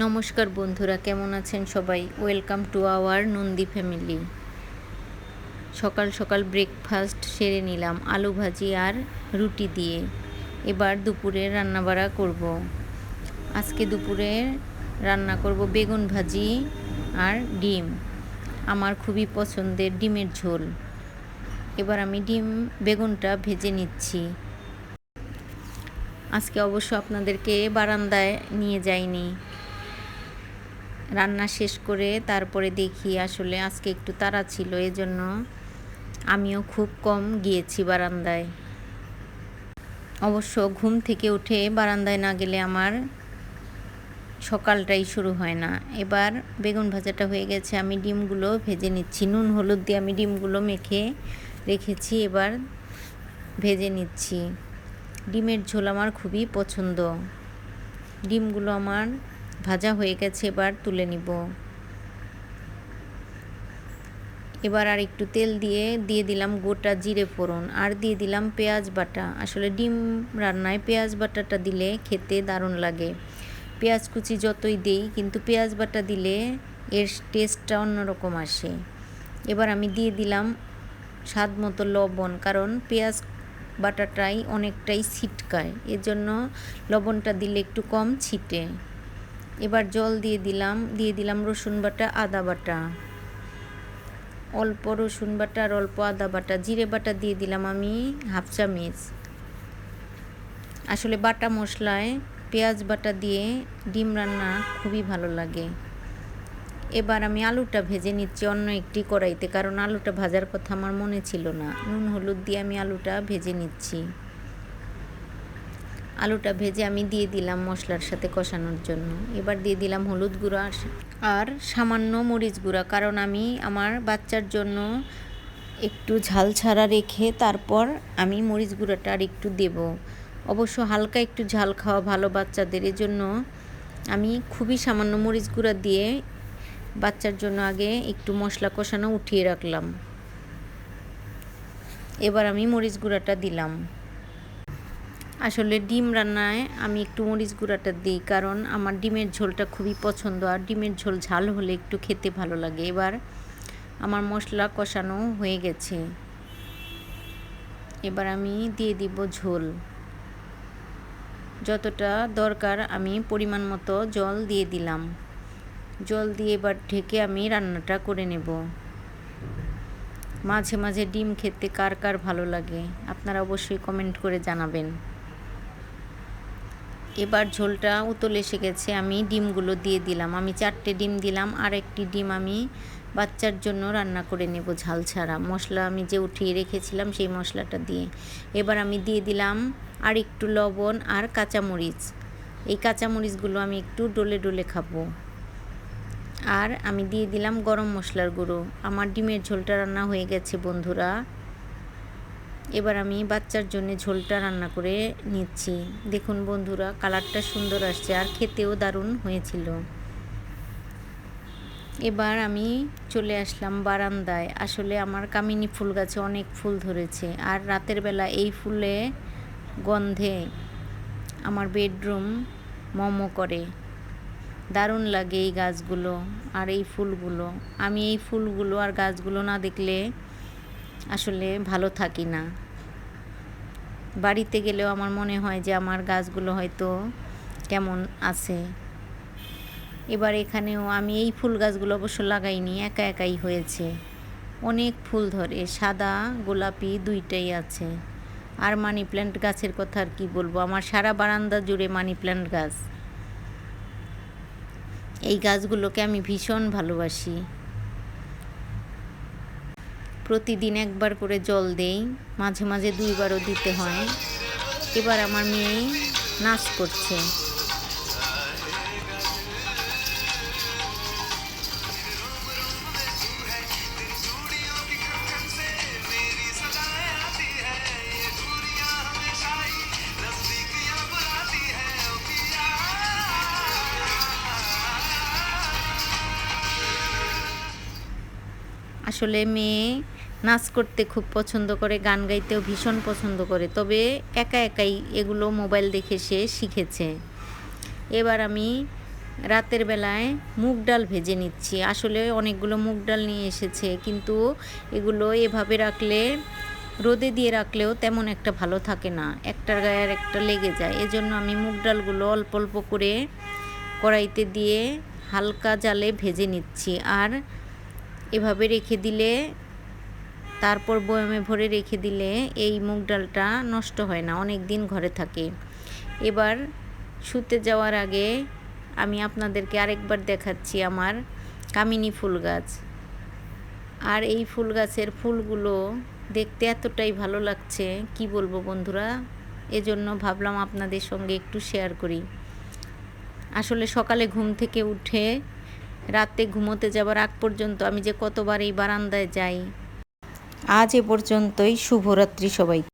নমস্কার বন্ধুরা, কেমন আছেন সবাই? Welcome to our Nandi family সকাল সকাল ব্রেকফাস্ট সেরে নিলাম, আলু ভাজি আর রুটি দিয়ে। এবার দুপুরে রান্নাবাড়া করব। আজকে দুপুরে রান্না করব বেগুন ভাজি আর ডিম। আমার খুবই পছন্দের ডিমের ঝোল। এবার আমি ডিম, বেগুনটা ভেজে নিচ্ছি। আজকে অবশ্য আপনাদেরকে বারান্দায় নিয়ে যাইনি। রান্না শেষ করে তারপরে দেখি আসলে আজকে একটু তাড়া ছিল, এজন্য আমিও খুব কম গিয়েছি বারান্দায়। অবশ্য ঘুম থেকে উঠে বারান্দায় না গেলে আমার সকালটাই শুরু হয় না। এবার বেগুন ভাজাটা হয়ে গেছে, আমি ডিমগুলো ভেজে নিচ্ছি। নুন, হলুদ দিয়ে আমি ডিমগুলো মেখে রেখেছি, এবার ভেজে নিচ্ছি। ডিমের ঝোল আমার খুবই পছন্দ। ডিমগুলো আমার ভাজা হয়ে গেছে, এবার তুলে নিব। এবার আর একটু তেল দিয়ে দিয়ে দিলাম গোটা জিরে ফোড়ন আর দিয়ে দিলাম পেঁয়াজ বাটা। আসলে ডিম রান্নায় পেঁয়াজ বাটাটা দিলে খেতে দারুণ লাগে। পেঁয়াজ কুচি যতই দেই, কিন্তু পেঁয়াজ বাটা দিলে এর টেস্টটা অন্যরকম আসে। এবার আমি দিয়ে দিলাম স্বাদ মতো লবণ, কারণ পেঁয়াজ বাটাটাই অনেকটাই ছিটকায়। এজন্য লবণটা দিলে একটু কম ছিটে। এবার জল দিয়ে দিলাম দিয়ে দিলাম রসুন বাটা, আদা বাটা। অল্প রসুন বাটা আর অল্প আদা বাটা। জিরে বাটা দিয়ে দিলাম আমি হাফ চামচ। আসলে বাটা মশলায় পেঁয়াজ বাটা দিয়ে ডিম রান্না খুবই ভালো লাগে। এবার আমি আলুটা ভেজে নিচ্ছি অন্য একটি কড়াইতে, কারণ আলুটা ভাজার কথা আমার মনে ছিল না। নুন হলুদ দিয়ে আমি আলুটা ভেজে নিচ্ছি। আলুটা ভেজে আমি দিয়ে দিলাম মশলার সাথে কষানোর জন্য। এবার দিয়ে দিলাম হলুদ গুঁড়া আর সামান্য মরিচ গুঁড়া, কারণ আমি আমার বাচ্চার জন্য একটু ঝাল ছাড়া রেখে তারপর আমি মরিচ গুঁড়াটা আর একটু দেব। অবশ্য হালকা একটু ঝাল খাওয়া ভালো বাচ্চাদের, এজন্য আমি খুবই সামান্য মরিচ গুঁড়া দিয়ে বাচ্চার জন্য আগে একটু মশলা কষানো উঠিয়ে রাখলাম। এবার আমি মরিচ গুঁড়াটা দিলাম। আসলে ডিম রান্নায় আমি একটু মরিচ গুঁড়াটা দিই, কারণ আমার ডিমের ঝোলটা খুবই পছন্দ আর ডিমের ঝোল ঝাল হলে একটু খেতে ভালো লাগে। এবার আমার মশলা কষানো হয়ে গেছে। এবার আমি দিয়ে দিব ঝোল। যতটা দরকার আমি পরিমাণ মতো জল দিয়ে দিলাম। জল দিয়ে এবার ঢেকে আমি রান্নাটা করে নেব। মাঝে মাঝে ডিম খেতে কার কার ভালো লাগে, আপনারা অবশ্যই কমেন্ট করে জানাবেন। এবার ঝোলটা উতল এসে গেছে আমি ডিমগুলো দিয়ে দিলাম। আমি চারটে ডিম দিলাম আর একটি ডিম আমি বাচ্চার জন্য রান্না করে নেব ঝাল ছাড়া। মশলা আমি যে উঠিয়ে রেখেছিলাম সেই মশলাটা দিয়ে। এবার আমি দিয়ে দিলাম আর একটু লবণ আর কাঁচামরিচ। এই কাঁচামরিচগুলো আমি একটু ডলে ডলে খাব। আর আমি দিয়ে দিলাম গরম মশলার গুঁড়ো। আমার ডিমের ঝোলটা রান্না হয়ে গেছে, বন্ধুরা। এবার আমি বাচ্চার জন্য ঝোলটা রান্না করে নিচ্ছি। দেখুন বন্ধুরা, কালারটা সুন্দর আসছে আর খেতেও দারুণ হয়েছিল। এবার আমি চলে আসলাম বারান্দায়। আসলে আমার কামিনী ফুল গাছে অনেক ফুল ধরেছে আর রাতের বেলা এই ফুলে গন্ধে আমার বেডরুম মমো করে। দারুণ লাগে এই গাছগুলো আর এই ফুলগুলো। আমি এই ফুলগুলো আর গাছগুলো না দেখলে আসলে ভালো থাকি না। বাড়িতে গেলেও আমার মনে হয় যে আমার গাছগুলো হয়তো কেমন আছে। এবার এখানেও আমি এই ফুল গাছগুলো অবশ্য লাগাইনি, একা একাই হয়েছে। অনেক ফুল ধরে, সাদা, গোলাপি দুইটাই আছে। আর মানি প্ল্যান্ট গাছের কথা আর কি বলব, আমার সারা বারান্দা জুড়ে মানি প্ল্যান্ট গাছ। এই গাছগুলোকে আমি ভীষণ ভালোবাসি। প্রতিদিন একবার করে জল দেই, মাঝে মাঝে দুইবারও দিতে হয়। এবার আমার মেয়ে নাচ করছে। আসলে মেয়ে নাচ করতে খুব পছন্দ করে, গান গাইতেও ভীষণ পছন্দ করে। তবে একা একাই এগুলো মোবাইল দেখে সে শিখেছে। এবার আমি রাতের বেলায় মুগ ডাল ভেজে নিচ্ছি। আসলে অনেকগুলো মুগ ডাল নিয়ে এসেছে, কিন্তু এগুলো এভাবে রাখলে, রোদে দিয়ে রাখলেও তেমন একটা ভালো থাকে না। একটার গায়ে আর একটা লেগে যায়। এজন্য আমি মুগ ডালগুলো অল্প অল্প করে কড়াইতে দিয়ে হালকা জালে ভেজে নিচ্ছি। আর এভাবে রেখে দিলে তারপর বয়ামে ভরে রেখে দিলে এই মুগ ডালটা নষ্ট হয় না, অনেক দিন ঘরে থাকে। এবার শুতে যাওয়ার আগে আমি আপনাদেরকে আরেকবার দেখাচ্ছি আমার কামিনী ফুল গাছ। আর এই ফুল গাছের ফুলগুলো দেখতে এতটাই ভালো লাগছে, কি বলব বন্ধুরা? এজন্য ভাবলাম আপনাদের সঙ্গে একটু শেয়ার করি। আসলে সকালে ঘুম থেকে উঠে রাতে ঘুমোতে যাবার আগ পর্যন্ত আমি যে কতবার এই বারান্দায় যাই আজ এ পর্যন্তই শুভরাত্রি সবাই